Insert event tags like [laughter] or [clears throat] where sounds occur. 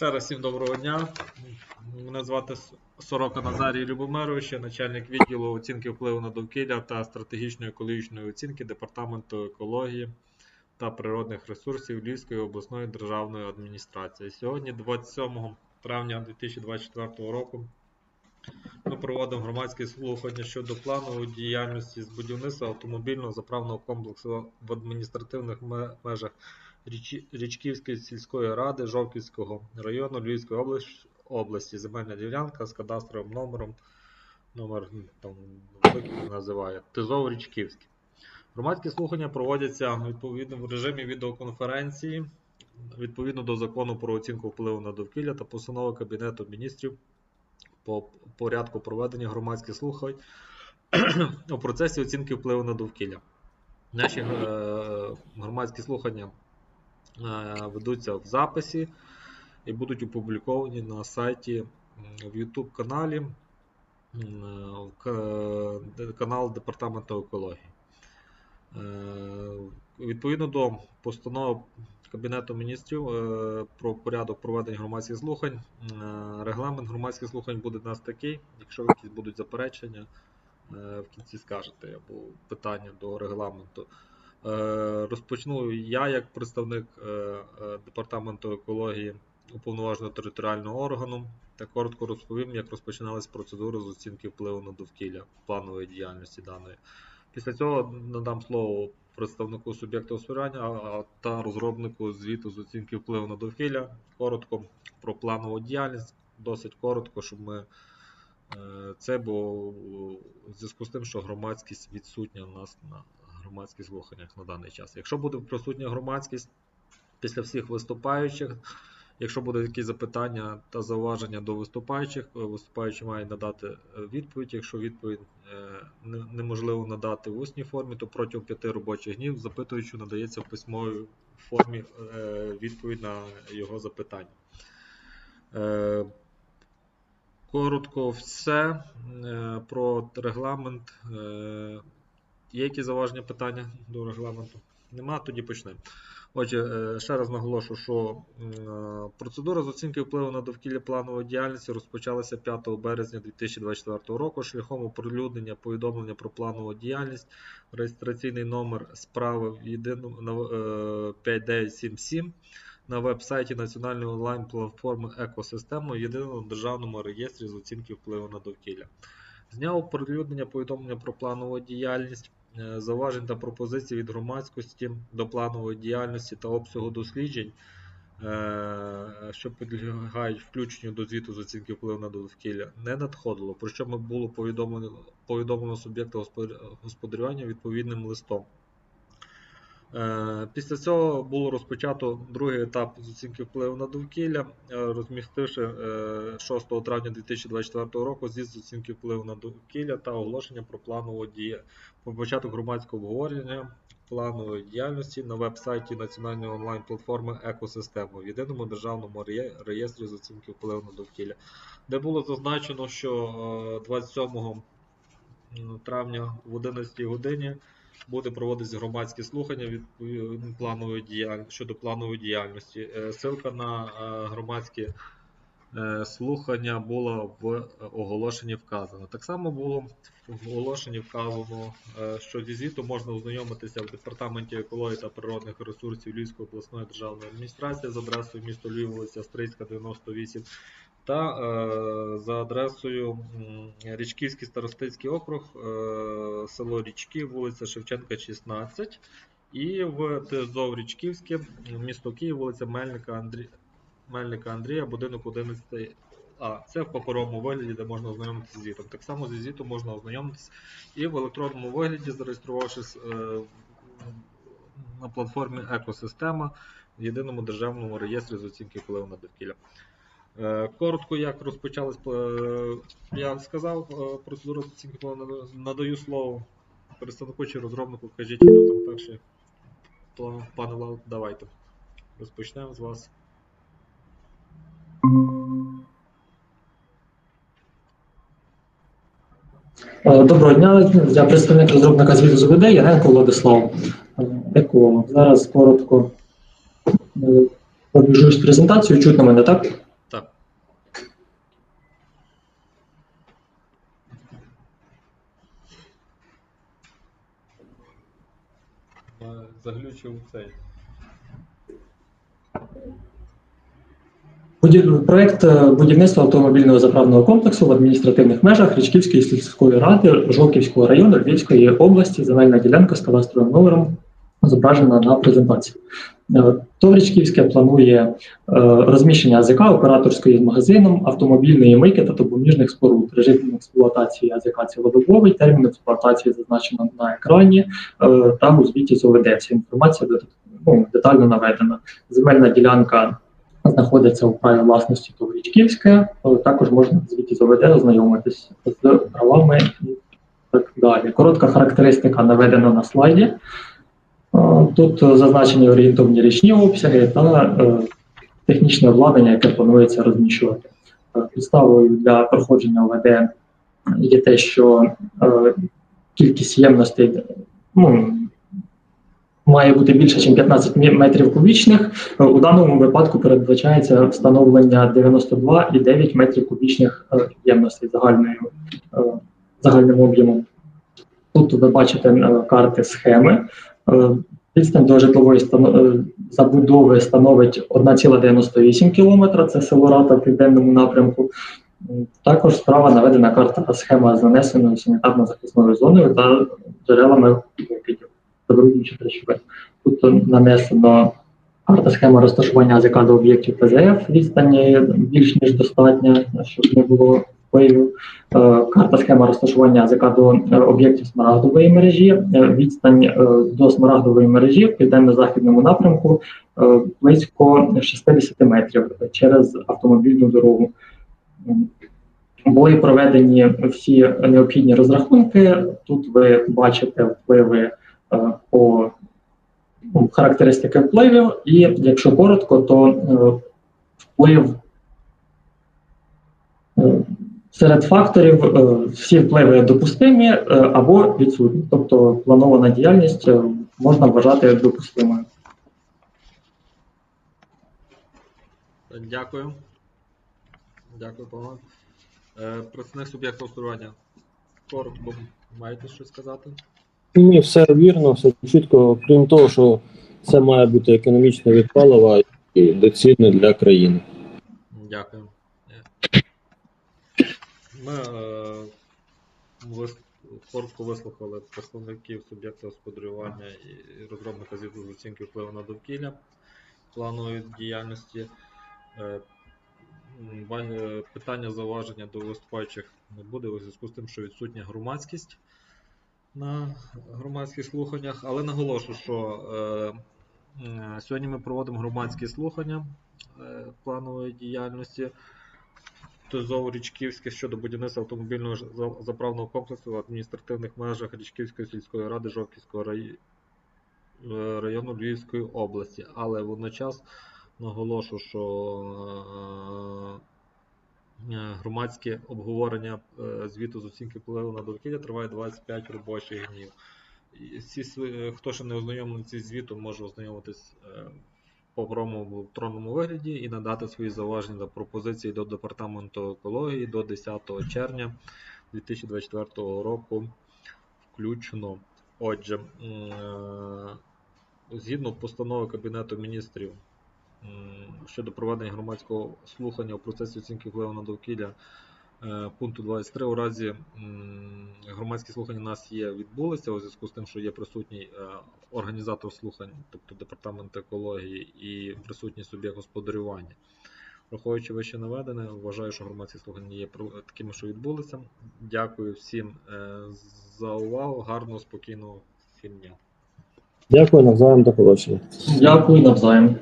Ще раз всім доброго дня. Мене звати Сорока Назарій Любомирович, я начальник відділу оцінки впливу на довкілля та стратегічної екологічної оцінки Департаменту екології та природних ресурсів Львівської обласної державної адміністрації. Сьогодні, 27 травня 2024 року, ми проводимо громадські слухання щодо планової діяльності з будівництва автомобільного заправного комплексу в адміністративних межах Річківської сільської ради Жовківського району Львівської області, земельна ділянка з кадастровим номером, номер м, там називає ТИЗОВ Річківський. Громадські слухання проводяться відповідно в режимі відеоконференції відповідно до закону про оцінку впливу на довкілля та постанови Кабінету міністрів по порядку проведення громадських слухань [clears throat] у процесі оцінки впливу на довкілля. Наші е, громадські слухання ведуться в записі і будуть опубліковані на сайті в YouTube каналі де- канал Департаменту екології. Е, Відповідно до постанови Кабінету міністрів е, про порядок проведення громадських слухань, е, регламент громадських слухань буде у нас такий. Якщо якісь будуть заперечення, е, в кінці скажете або питання до регламенту. Е, Розпочну я як представник е, е, департаменту екології уповноваженого територіального органу та коротко розповім, як розпочиналась процедура з оцінки впливу на довкілля планової діяльності даної. Після цього надам слово представнику суб'єкту а- та розробнику звіту з оцінки впливу на довкілля. Коротко про планову діяльність, досить коротко, щоб ми це, бо в зв'язку з тим, що громадськість відсутня у нас на громадських слуханнях на даний час. Якщо буде присутня громадськість після всіх виступаючих, якщо будуть якісь запитання та зауваження до виступаючих, е, виступаючий має надати е, відповідь. Якщо відповідь е, неможливо надати в усній формі, то протягом п'яти робочих днів запитуючу надається в письмовій формі відповідь на його запитання. Коротко все про регламент. Є якісь зауваження питання до регламенту? Нема, тоді почнемо. Отже, е, ще раз наголошу, що е, процедура з оцінки впливу на довкілля планової діяльності розпочалася 5 березня 2024 року шляхом оприлюднення повідомлення про планову діяльність, реєстраційний номер справи в єдиному на, е, 5977 на веб-сайті Національної онлайн-платформи Екосистема в єдиному державному реєстрі з оцінки впливу на довкілля. З дня оприлюднення повідомлення про планову діяльність, зауважень та пропозицій від громадськості до планової діяльності та обсягу досліджень, е, що підлягають включенню до звіту з оцінки впливу на довкілля, не надходило, про що було повідомлено, повідомлено суб'єкта господар- господарювання відповідним листом. Е, Після цього було розпочато другий етап з оцінки впливу на довкілля, е, розмістивши е, 6 травня 2024 року звіт з оцінки впливу на довкілля та оголошення про планову дію про початок громадського обговорення планової діяльності на веб-сайті Національної онлайн-платформи Екосистема в єдиному державному реєстрі з оцінки впливу на довкілля, де було зазначено, що е, 27 травня в 11 годині буде проводитися громадські слухання від планової діяльності щодо планової діяльності. Е, Ссылка на е, громадські е, слухання була в оголошенні вказано. Так само було в оголошенні вказано, що зі звіту можна ознайомитися в департаменті екології та природних ресурсів Львівської обласної державної адміністрації з адресою місто Львів, вулиця Стрийська, 98 та е, за адресою Річківський старостинський округ, е, село Річки, вулиця Шевченка, 16. І в ТЗОВ Річківське, місто Київ, вулиця Мельника, Андрі... Мельника Андрія, будинок 11. А, це в паперовому вигляді, де можна ознайомитися з звітом. Так само зі звітом можна ознайомитися і в електронному вигляді, зареєструвавшись е, на платформі Екосистема в єдиному державному реєстрі з оцінки впливу на довкілля. Е, Коротко, як розпочалась, е, я сказав е, процедуру оцінки впливу надаю слово представнику чи розробнику, кажіть, хто там перший. Пане Влад, давайте. Розпочнемо з вас. Доброго дня, я представник розробника звіту з ОВД, Яненко Владислав. Еколог. Зараз коротко пробіжусь презентацію. Чутно мене, так? Заглючив цей. Проект е, будівництва автомобільного заправного комплексу в адміністративних межах Річківської сільської ради Жовківського району Львівської області, земельна ділянка з кадастровим номером зображена на презентації. Е, ТОВ Річківське планує е, розміщення АЗК операторської з магазином, автомобільної мийки та допоміжних споруд. Режим експлуатації АЗК цілодобовий, термін експлуатації зазначено на екрані е, та у звіті з ОВД. Вся інформація ну, детально наведена. Земельна ділянка знаходиться у праві власності Товрічківське, Також можна в звіті з ОВД ознайомитись з правами і так далі. Коротка характеристика наведена на слайді. Е, Тут зазначені орієнтовні річні обсяги та е, технічне обладнання, яке планується розміщувати. Е, Підставою для проходження ОВД є те, що кількість ємностей ну, має бути більше, ніж 15 метрів кубічних. У даному випадку передбачається встановлення 92,9 метрів кубічних ємностей загальною, загальним об'ємом. Тут ви бачите карти схеми. Е, Відстань до житлової е, забудови становить 1,98 км, це село Рата в південному напрямку. Також справа наведена карта схема з нанесеною санітарно-захисною зоною та джерелами викидів забруднюючих речовин. Тут нанесено карта схема розташування АЗК до об'єктів ПЗФ, відстані більш ніж достатня, щоб не було впливів. Е, Карта схема розташування АЗК до е, об'єктів смарагдової мережі, Е, відстань до смарагдової мережі в південно-західному напрямку близько 60 метрів через автомобільну дорогу. Були проведені всі необхідні розрахунки. Тут ви бачите впливи по ну, характеристики впливів, і якщо коротко, то вплив серед факторів е, всі впливи допустимі е, або відсутні. Тобто планована діяльність е, можна вважати допустимою. Дякую. Дякую, Павло. Представник суб'єкту господарювання. Коротко, маєте щось сказати? Ні, все вірно, все чітко, крім того, що це має бути економічно від палива і доцільно для країни. Дякую. Ми е, коротко вислухали представників суб'єкта господарювання і розробника звіту з оцінки впливу на довкілля планової діяльності. Е, е, Питання зауваження до виступаючих не буде у зв'язку з тим, що відсутня громадськість на громадських слуханнях, але наголошу, що сьогодні ми проводимо громадські слухання планової діяльності ТЗОВ Річківське щодо будівництва автомобільного заправного комплексу в адміністративних межах Річківської сільської ради Жовківського району Львівської області. Але водночас наголошу, що е, е, громадське обговорення е, звіту з оцінки впливу на довкілля триває 25 робочих днів. Всі, хто ще не ознайомлений зі звітом, може ознайомитись паперовому електронному вигляді і надати свої зауваження та пропозиції до департаменту екології до 10 червня 2024 року включно. Отже, е, згідно постанови Кабінету міністрів щодо проведення громадського слухання у процесі оцінки впливу на довкілля е, пункту 23 у разі громадські слухання у нас є відбулися у зв'язку з тим, що є присутній е, організатор слухань, тобто департамент екології і присутній суб'єкт господарювання. Враховуючи вище наведене, вважаю, що громадські слухання є про- такими, що відбулися. Дякую всім е, за увагу. Гарного, спокійного фільму. Дякую, навзаєм до побачення. Дякую навзаєм.